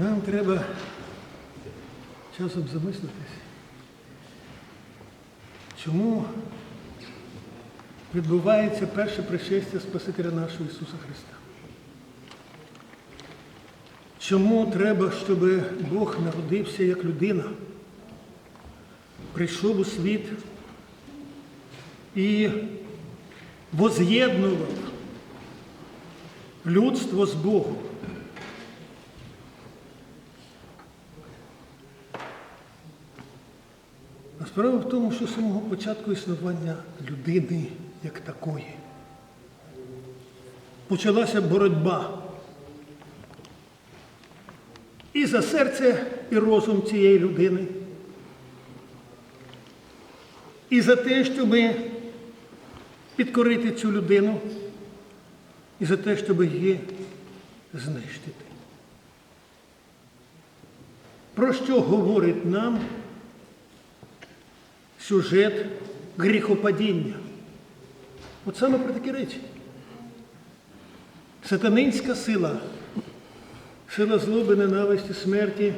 Нам треба часом замислитись, чому відбувається перше пришестя Спасителя нашого Ісуса Христа. Чому треба, щоб Бог народився як людина, прийшов у світ і воз'єднував людство з Богом? Справа в тому, що з самого початку існування людини як такої почалася боротьба і за серце, і розум цієї людини, і за те, щоб підкорити цю людину, і за те, щоб її знищити. Про що говорить нам сюжет гріхопадіння? От саме про такі речі. Сатанинська сила, сила злоби, ненависті, смерті.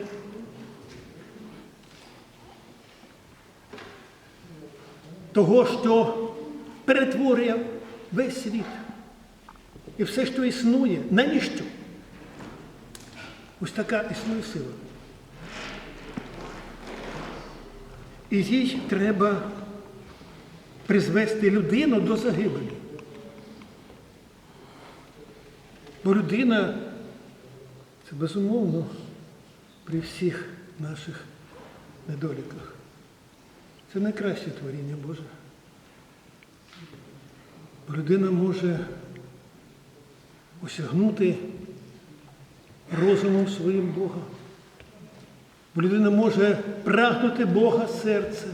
Того, що перетворює весь світ і все, що існує, на ніщо. Ось така існує сила. І їй треба призвести людину до загибелі. Бо людина це безумовно при всіх наших недоліках. Це найкраще творіння Боже. Бо людина може осягнути розумом своїм Бога. Бо людина може прагнути Бога серцем.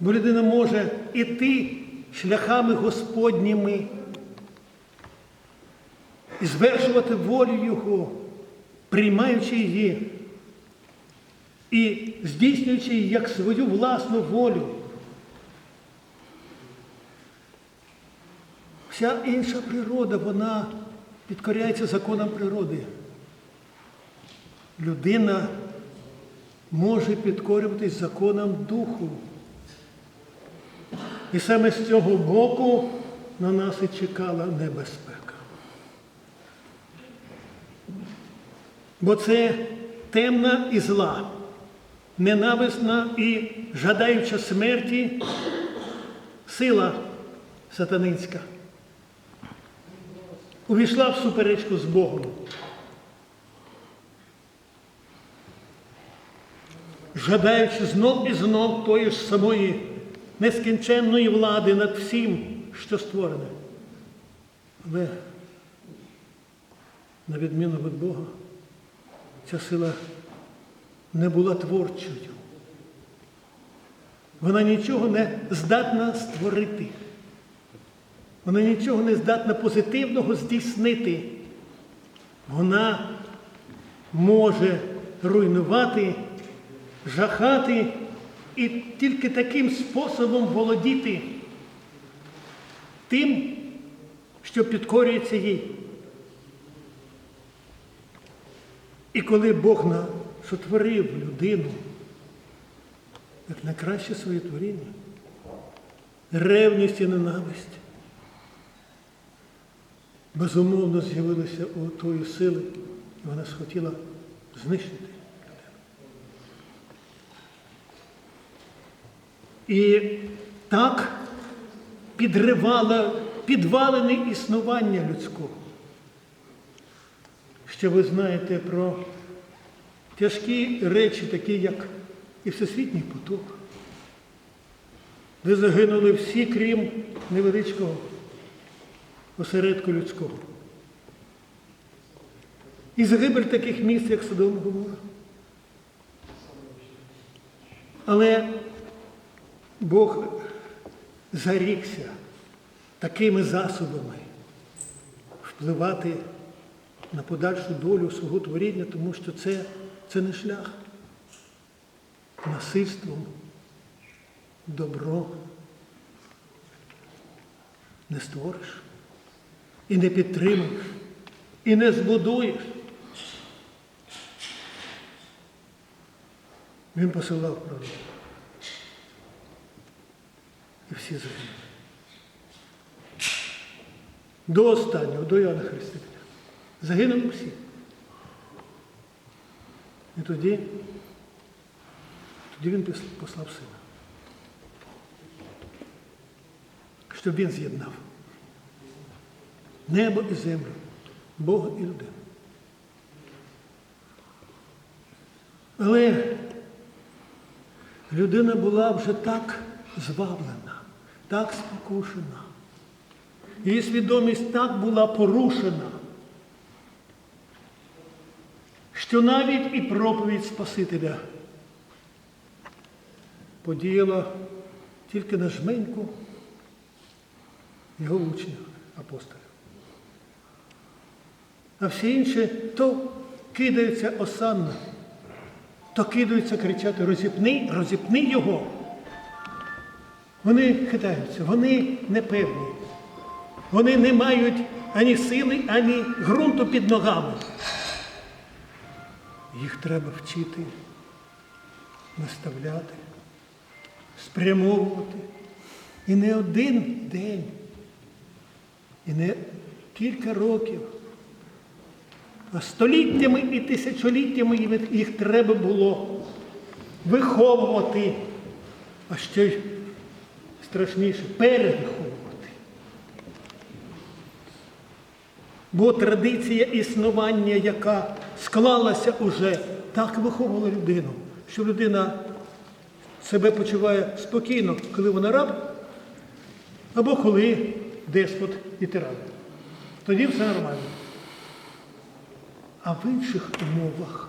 Бо людина може іти шляхами Господніми і звершувати волю Його, приймаючи її і здійснюючи її як свою власну волю. Вся інша природа, вона підкоряється законам природи. Людина може підкорюватись законам духу. І саме з цього боку на нас і чекала небезпека. Бо це темна і зла, ненависна і жадаюча смерті сила сатанинська. Увійшла в суперечку з Богом. Жадаючи знов і знов тої ж самої нескінченної влади над всім, що створене. Але, на відміну від Бога, ця сила не була творчою. Вона нічого не здатна створити. Вона нічого не здатна позитивного здійснити. Вона може руйнувати жахати і тільки таким способом володіти тим, що підкорюється їй. І коли Бог сотворив людину як найкраще своє творіння, ревність і ненависть, безумовно з'явилися у тої сили, і вона схотіла знищити. І так підривала підвалене існування людського. Що ви знаєте про тяжкі речі, такі як і Всесвітній потоп, де загинули всі, крім невеличкого осередку людського. І загибель таких місць, як Содом Гомора. Але Бог зарікся такими засобами впливати на подальшу долю свого творіння, тому що це, це не шлях. Насильством добро не створиш і не підтримуєш, і не збудуєш. Він посилав пророка. Всі загинули. До останнього, до Іоанна Хрестителя. Загинули всі. І тоді, тоді він послав сина. Щоб він з'єднав небо і землю, Бога і людину. Але людина була вже так зваблена, так спокушена. Її свідомість так була порушена, що навіть і проповідь Спасителя подіяла тільки на жменьку його учнів, апостолів. А всі інші то кидаються осанна, то кидаються кричати розіпни, розіпни його. Вони хитаються, вони непевні. Вони не мають ані сили, ані ґрунту під ногами. Їх треба вчити, наставляти, спрямовувати. І не один день, і не кілька років, а століттями і тисячоліттями їх- треба було виховувати, а ще й страшніше перевиховувати. Бо традиція існування, яка склалася уже, так виховувала людину, що людина себе почуває спокійно, коли вона раб, або коли деспот і тиран. Тоді все нормально. А в інших умовах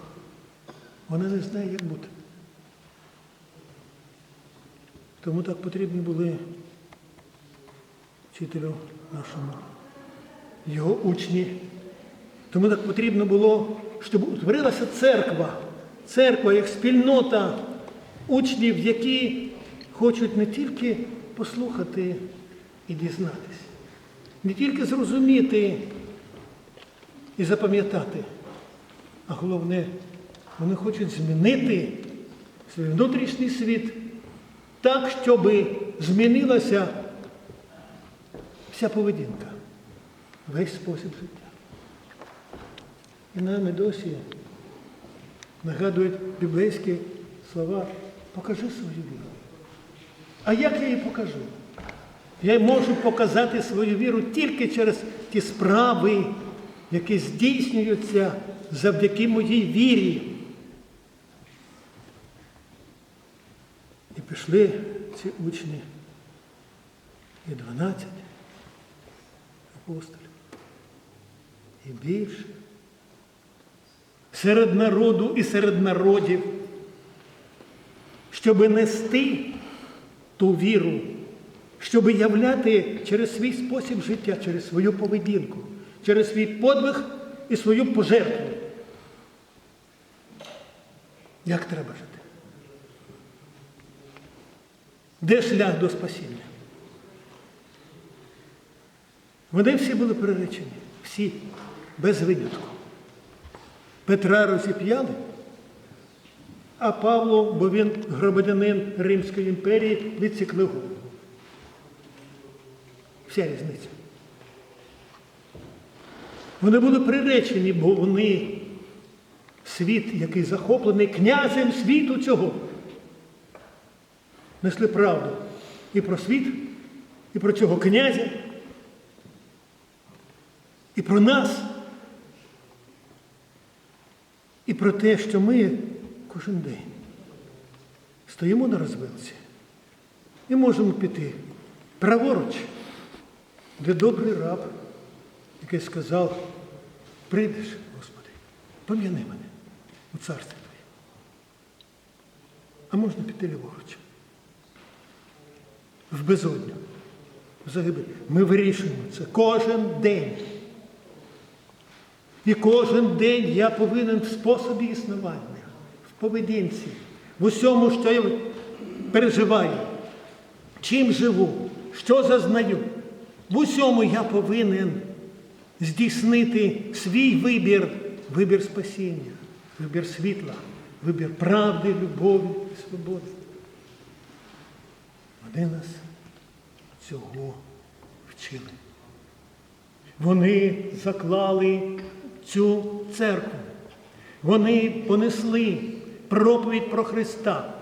вона не знає, як бути. Тому так потрібні були вчителю нашому, його учні. Тому так потрібно було, щоб утворилася церква, церква як спільнота учнів, які хочуть не тільки послухати і дізнатися, не тільки зрозуміти і запам'ятати, а головне, вони хочуть змінити свій внутрішній світ так, щоб змінилася вся поведінка, весь спосіб життя. І нам і досі нагадують біблійські слова покажи свою віру. А як я її покажу? Я можу показати свою віру тільки через ті справи, які здійснюються завдяки моїй вірі. Пішли ці учні і 12 апостолів, і більше. Серед народу і серед народів, щоб нести ту віру, щоб являти через свій спосіб життя, через свою поведінку, через свій подвиг і свою пожертву. Як треба жити? Де шлях до спасіння? Вони всі були приречені, всі, без винятку. Петра розіп'яли, а Павло, бо він громадянин Римської імперії, відсікли голову. Вся різниця. Вони були приречені, бо вони світ, який захоплений князем світу цього, несли правду і про світ, і про цього князя, і про нас, і про те, що ми кожен день стоїмо на розвилці і можемо піти праворуч, де добрий раб, який сказав, прийдеш, Господи, пом'яни мене у царстві Твоє. А можна піти ліворуч в безодню, в загибель. Ми вирішуємо це кожен день. І кожен день я повинен в способі існування, в поведінці, в усьому, що я переживаю, чим живу, що зазнаю. В усьому я повинен здійснити свій вибір, вибір спасіння, вибір світла, вибір правди, любові і свободи. Вони нас цього вчили. Вони заклали цю церкву. Вони понесли проповідь про Христа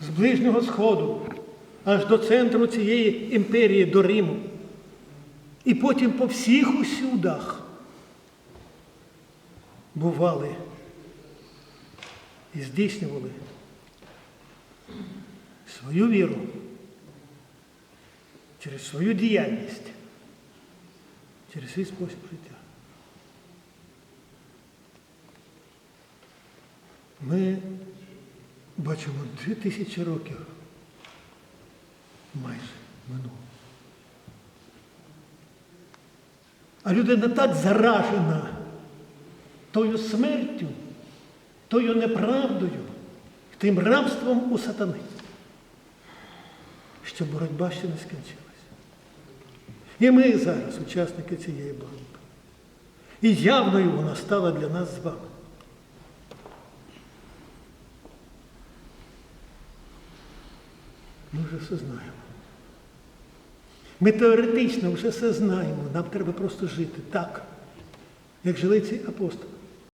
з Ближнього Сходу аж до центру цієї імперії, до Риму. І потім по всіх усюдах бували і здійснювали свою віру через свою діяльність, через свій спосіб життя. Ми бачимо дві тисячі років майже минуло. А людина так заражена тою смертю, тою неправдою, тим рабством у сатани, що боротьба ще не скінчилася. І ми зараз учасники цієї боротьби. І явною вона стала для нас з вами. Ми вже все знаємо. Ми теоретично вже все знаємо. Нам треба просто жити так, як жили ці апостоли.